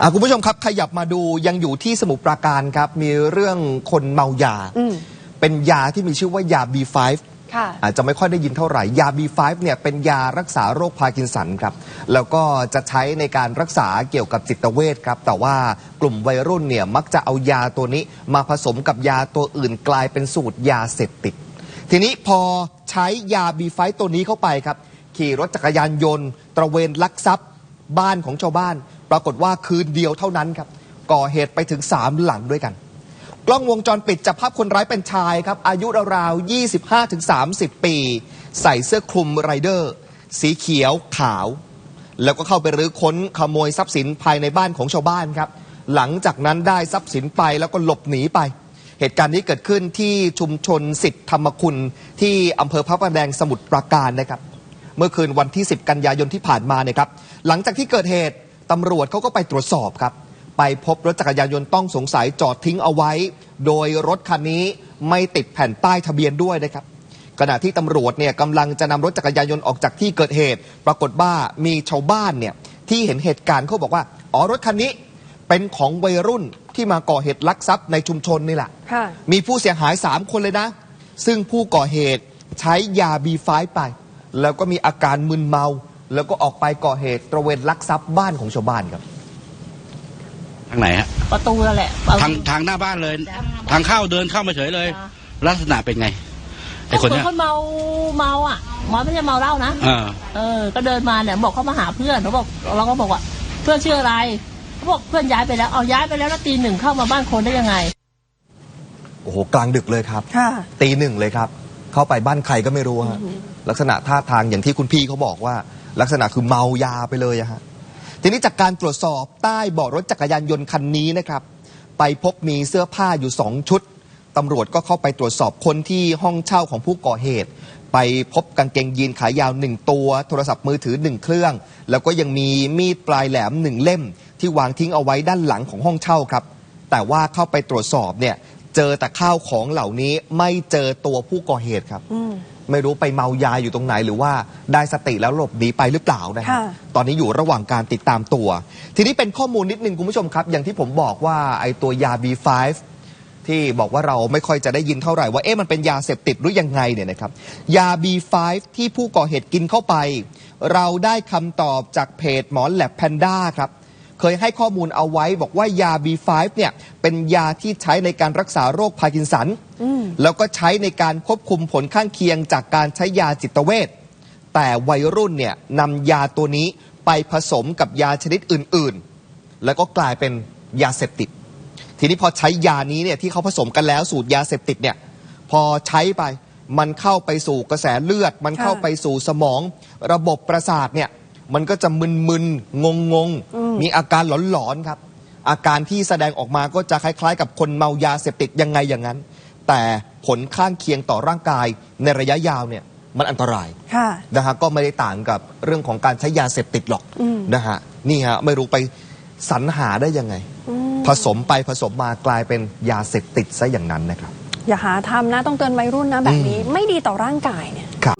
อะคุณผู้ชมครับขยับมาดูยังอยู่ที่สมุทรปราการครับ มีเรื่องคนเมายา อืม เป็นยาที่มีชื่อว่ายา B5 ค่ะ อาจจะไม่ค่อยได้ยินเท่าไหร่ ยา B5 เนี่ยเป็นยารักษาโรคพาร์กินสันครับ แล้วก็จะใช้ในการรักษาเกี่ยวกับจิตเวชครับ แต่ว่ากลุ่มวัยรุ่นเนี่ยมักจะเอายาตัวนี้มาผสมกับยาตัวอื่นกลายเป็นสูตรยาเสพติด ทีนี้พอใช้ยา B5 ตัวนี้เข้าไปครับ ขี่รถจักรยานยนต์ ตระเวนลักทรัพย์ บ้านของชาวบ้าน ปรากฏว่าคืนเดียวเท่านั้นครับ ก่อเหตุไปถึง 3 หลังด้วยกัน กล้องวงจรปิดจับภาพคนร้ายเป็นชายครับ อายุราวๆ25-30 ปี ใส่เสื้อคลุมไรเดอร์ สีเขียวขาว แล้วก็เข้าไปรื้อค้นขโมยทรัพย์สินภายในบ้านของชาวบ้านครับ หลังจากนั้นได้ทรัพย์สินไปแล้วก็หลบหนีไปเหตุการณ์นี้เกิดขึ้นที่ชุมชนสิทธิธรรมคุณที่อำเภอพระประแดงสมุทรปราการนะครับ เมื่อคืนวันที่ 10 กันยายนที่ผ่านมาเนี่ยครับ หลังจากที่เกิดเหตุ ตำรวจเขาก็ไปตรวจสอบครับ ไปพบรถจักรยานยนต์ต้องสงสัยจอดทิ้งเอาไว้ โดยรถคันนี้ไม่ติดแผ่นป้ายทะเบียนด้วยนะครับขณะที่ตำรวจเนี่ยกำลังจะนำรถจักรยานยนต์ออกจากที่เกิดเหตุ ปรากฏว่ามีชาวบ้านเนี่ยที่เห็นเหตุการณ์เขาบอกว่าอ๋อรถคันนี้เป็นของวัยรุ่นที่มาก่อเหตุลักทรัพย์ในชุมชนนี่แหละค่ะมีผู้เสียหาย3คนเลยนะ ซึ่งผู้ก่อเหตุใช้ยา B5 ไป แล้วก็มีอาการมึนเมา แล้วก็ออกไปก่อเหตุตระเวนลักทรัพย์บ้านของชาวบ้านครับ ทางไหนฮะ ประตูนั่นแหละเอา ทางทางหน้าบ้านเลย ทางเข้าเดินเข้ามาเฉยเลยลักษณะเป็นไงไอ้คนก็เนี้ยคนเมาเมาอะหมอไม่ใช่เมาเหล้านะอ่าเออ ก็เดินมาเนี่ยบอกเขามาหาเพื่อนเขาบอกเราก็บอกว่า เพื่อนชื่ออะไรเขาบอกเพื่อนย้ายไปแล้วเอาย้ายไปแล้วแล้วตีหนึ่งเข้ามาบ้านคนได้ยังไง โอ้โห กลางดึกเลยครับ ค่ะ ตีหนึ่งเลยครับ เข้าไปบ้านใครก็ไม่รู้ฮะลักษณะท่าทางอย่างที่คุณพี่เขาบอกว่า ลักษณะคือเมายาไปเลยอะฮะทีนี้จากการตรวจสอบใต้เบาะรถจักรยานยนต์คันนี้นะครับ ไปพบมีเสื้อผ้าอยู่สองชุดตำรวจก็เข้าไปตรวจสอบคนที่ห้องเช่าของผู้ก่อเหตุ ไปพบกางเกงยีนขายาวหนึ่งตัว โทรศัพท์มือถือหนึ่งเครื่อง แล้วก็ยังมีมีดปลายแหลมหนึ่งเล่ม ที่วางทิ้งเอาไว้ด้านหลังของห้องเช่าครับ แต่ว่าเข้าไปตรวจสอบเนี่ย เจอแต่ข้าวของเหล่านี้ไม่เจอตัวผู้ก่อเหตุครับอื ไม่รู้ไปเมายาอยู่ตรงไหนหรือว่าได้สติแล้วหลบหนีไปหรือเปล่านะฮะค่ะ ตอนนี้อยู่ระหว่างการติดตามตัว ทีนี้เป็นข้อมูลนิดนึงคุณผู้ชมครับ อย่างที่ผมบอกว่าไอ้ตัวยา B5 ที่บอกว่าเราไม่ค่อยจะได้ยินเท่าไหร่ว่าเอ๊ะมันเป็นยาเสพติดหรือยังไงเนี่ยนะครับยา B5 ที่ผู้ก่อเหตุกินเข้าไป เราได้คำตอบจากเพจหมอแลบแพนด้าครับ เคยให้ข้อมูลเอาไว้ บอกว่ายา B5 เนี่ยเป็นยาที่ใช้ในการรักษาโรคพาร์กินสันอืมแล้วก็ใช้ในการควบคุมผลข้างเคียงจากการใช้ยาจิตเวชแต่วัยรุ่นเนี่ยนำยาตัวนี้ไปผสมกับยาชนิดอื่นๆ แล้วก็กลายเป็นยาเสพติด ทีนี้พอใช้ยานี้เนี่ยที่เขาผสมกันแล้วสูตรยาเสพติดเนี่ยพอใช้ไปมันเข้าไปสู่กระแสเลือด มันเข้าไปสู่สมอง ระบบประสาทเนี่ยมันก็จะมึนๆ งงอื มๆมีอาการหลอนๆครับ อาการที่แสดงออกมาก็จะคล้ายๆ กับคนเมายาเสพติดยังไงอย่างนั้น แต่ผลข้างเคียงต่อร่างกายในระยะยาวเนี่ยมันอันตรายค่ะนะฮะก็ไม่ได้ต่างกับเรื่องของการใช้ยาเสพติดหรอกอืมนะฮะนี่ฮะไม่รู้ไปสรรหาได้ยังไงอืมผสมไปผสมมากลายเป็นยาเสพติดซะอย่างนั้นนะครับ อย่าหาทำนะต้องเตือนวัยรุ่นนะแบบนี้อืมไม่ดีต่อร่างกายเนี่ยครับ